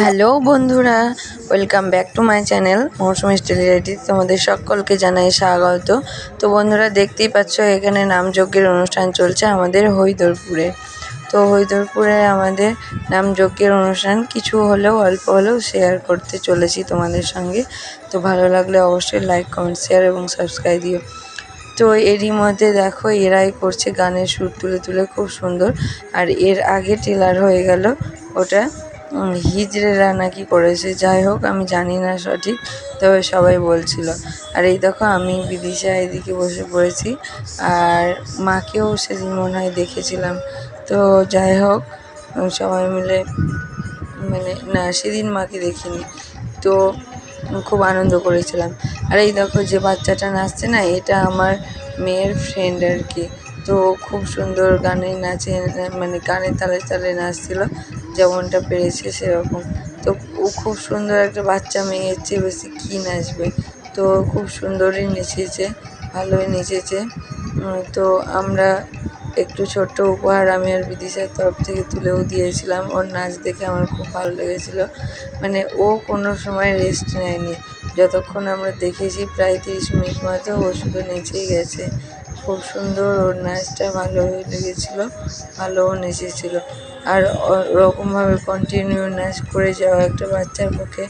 Hello বন্ধুরা, welcome back to my channel Mousumi স্টেলিরাইটি তোমাদের সকলকে জানাই স্বাগত। তো বন্ধুরা, দেখতেই পাচ্ছ, এখানে নামযজ্ঞের অনুষ্ঠান চলছে আমাদের হরিদরপুরে তো হরিদরপুরে আমাদের নামযজ্ঞের অনুষ্ঠান কিছু হলেও, অল্প হলেও শেয়ার করতে চলেছি তোমাদের সঙ্গে। তো ভালো লাগলে অবশ্যই লাইক কমেন্ট শেয়ার এবং সাবস্ক্রাইব দিও। তো এরই মধ্যে দেখো এরাই করছে গানের সুর তুলে তুলে, খুব সুন্দর। আর এর আগে টেলার হয়ে গেল ওটা হিজড়েরা নাকি করেছে, যাই হোক, আমি জানি না সঠিক, তবে সবাই বলছিল। আর এই দেখো আমি বিদিশা এদিকে বসে পড়েছি, আর মাকেও সেদিন মনে হয় দেখেছিলাম। তো যাই হোক, সবাই মিলে মানে না, সেদিন মাকে দেখিনি। তো খুব আনন্দ করেছিলাম। আর এই দেখো যে বাচ্চাটা নাচছে না, এটা আমার মেয়ের ফ্রেন্ড আর কি। তো খুব সুন্দর গানে নাচে মানে গানের তালে তালে নাচছিল, যেমনটা পেরেছে সেরকম। তো ও খুব সুন্দর একটা বাচ্চা মেয়ের চেয়ে বেশি কী নাচবে? তো খুব সুন্দরই নেচেছে, ভালোই নেচেছে। তো আমরা একটু ছোট্ট উপহার আমি আর বিদিশার তরফ থেকে তুলেও দিয়েছিলাম। ওর নাচ দেখে আমার খুব ভালো লেগেছিলো। মানে ও কোনো সময় রেস্ট নেয়নি। যতক্ষণ আমরা দেখেছি প্রায় তিরিশ মিনিট মতো ও শুধু নেচেই গেছে। খুব সুন্দর ওর নাচটা ভালো লেগেছিলো, ভালোও নেচেছিল। আর ওরকমভাবে কন্টিনিউ নাচ করে যাওয়া একটা বাচ্চার পক্ষে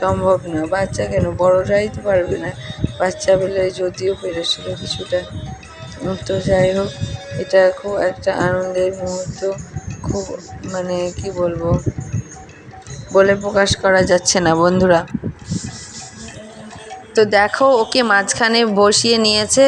সম্ভব না। বাচ্চা কেন? বড়রাই তো পারবে না। বাচ্চা বেলায় যদিও পেরেছিল কিছুটা। তো যাই হোক, এটা খুব একটা আনন্দের মুহূর্ত, খুব মানে কি বলব? বলে প্রকাশ করা যাচ্ছে না, বন্ধুরা। তো দেখো, ওকে মাঝখানে বসিয়ে নিয়েছে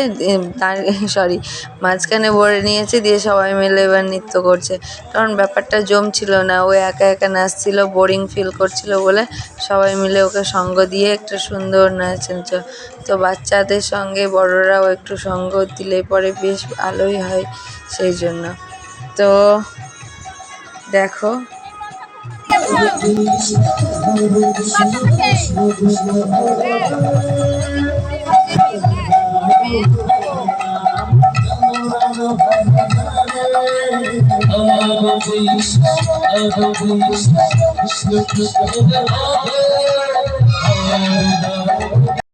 তার সরি মাঝখানে ভরে নিয়েছে দিয়ে সবাই মিলে এবার নৃত্য করছে। কারণ ব্যাপারটা জমছিল না, ও একা একা নাচছিল বোরিং ফিল করছিল বলে সবাই মিলে ওকে সঙ্গ দিয়ে একটা সুন্দর নাচ তো বাচ্চাদের সঙ্গে বড়রাও একটু সঙ্গ দিলে পরে বেশ ভালোই হয় সেই জন্য। তো দেখো। Hey! Eloise, Eloise, Eloise, Eloise, Eloise,